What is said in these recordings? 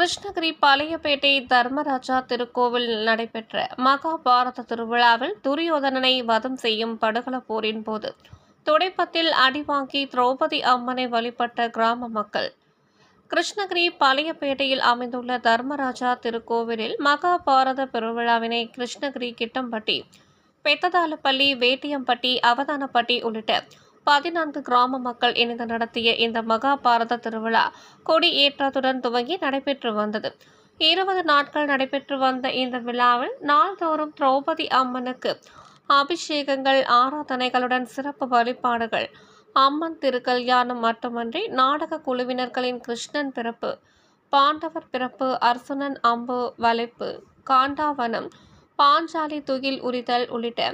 கிருஷ்ணகிரி பழையப்பேட்டை தர்மராஜா திருக்கோவில் நடைபெற்ற மகாபாரத திருவிழாவில் துரியோதனனை வதம் செய்யும் படுகள போரின் போது துடைப்பத்தில் அடிவாங்கி திரௌபதி அம்மனை வழிபட்ட கிராம மக்கள். கிருஷ்ணகிரி பழையப்பேட்டையில் அமைந்துள்ள தர்மராஜா திருக்கோவிலில் மகாபாரத பெருவிழாவினை கிருஷ்ணகிரி கிட்டம்பட்டி பெத்ததாலப்பள்ளி வேட்டியம்பட்டி அவதானப்பட்டி உள்ளிட்ட பதினான்கு கிராம மக்கள் இணைந்து நடத்திய இந்த மகாபாரத திருவிழா கொடி ஏற்றத்துடன் துவங்கி நடைபெற்று வந்தது. இருபது நாட்கள் நடைபெற்று வந்த இந்த விழாவில் நாள்தோறும் திரௌபதி அம்மனுக்கு அபிஷேகங்கள் ஆராதனைகளுடன் சிறப்பு வழிபாடுகள் அம்மன் திருக்கல்யாணம் மட்டுமன்றி நாடக குழுவினர்களின் கிருஷ்ணன் பிறப்பு பாண்டவர் பிறப்பு அர்சுனன் அம்பு வளைப்பு காண்டாவனம் பாஞ்சாலி துகில் உரிதல் உள்ளிட்ட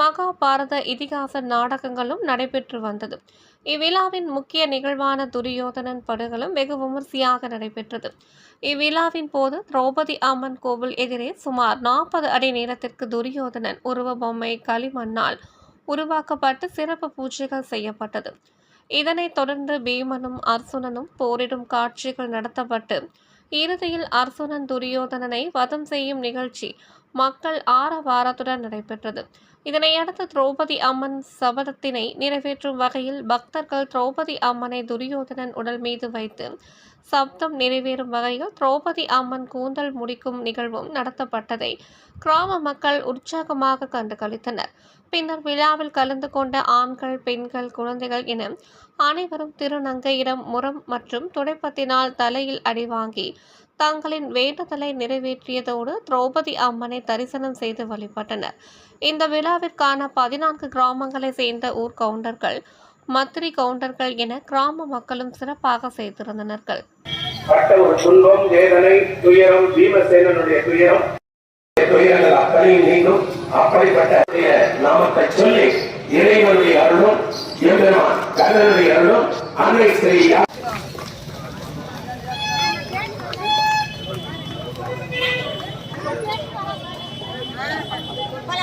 மகாபாரத இதிகாச நாடகங்களும் நடைபெற்று வந்தது. இவ்விழாவின் முக்கிய நிகழ்வான துரியோதனன் படுகளும் வெகு விமர்சையாக நடைபெற்றது. இவ்விழாவின் போது திரௌபதி அம்மன் கோவில் எதிரே சுமார் நாற்பது அடி நீளத்திற்கு துரியோதனன் உருவ பொம்மை களிமண்ணால் உருவாக்கப்பட்டு சிறப்பு பூஜைகள் செய்யப்பட்டது. இதனைத் தொடர்ந்து பீமனும் அர்சுனனும் போரிடும் காட்சிகள் நடத்தப்பட்டு இறுதியில் அர்சுனன் துரியோதனனை வதம் செய்யும் நிகழ்ச்சி மக்கள் ஆரவாரத்துடன் நடைபெற்றது. இதனையடுத்து திரௌபதி அம்மன் சபதத்தினை நிறைவேற்றும் வகையில் பக்தர்கள் திரௌபதி அம்மனை துரியோதனன் உடல் மீது வைத்து சப்தம் நிறைவேறும் வகையில் திரௌபதி அம்மன் கூந்தல் முடிக்கும் நிகழ்வும் நடத்தப்பட்டதை கிராம மக்கள் உற்சாகமாக கண்டு கழித்தனர் பின்னர் விழாவில் கலந்து கொண்ட ஆண்கள் பெண்கள் குழந்தைகள் என அனைவரும் திருநங்கையிடம் முரம் மற்றும் துடைப்பத்தினால் தலையில் அடிவாங்கி தங்களின் வேண்டுதலை நிறைவேற்றியதோடு திரௌபதி அம்மனை தரிசனம் செய்து வழிபட்டனர். இந்த விழாவிற்கான பதினான்கு கிராமங்களை சேர்ந்த ஊர் கவுண்டர்கள் மத்திரி கவுண்டர்கள் என கிராம மக்களும் சிறப்பாக செய்திருந்தனர்கள் துன்பம் வேதனை துயரம் பீமசேனனுடைய துயரம். துயரங்கள் அத்தனையும் நீங்கும். அப்படிப்பட்ட நாமத்தை சொல்லி இறைவனுடைய அருளும் எம்பெருமான் கண்ணனுடைய அருளும் அன்னை ஸ்ரீயா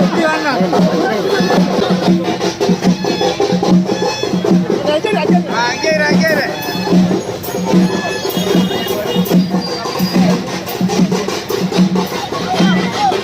Diana.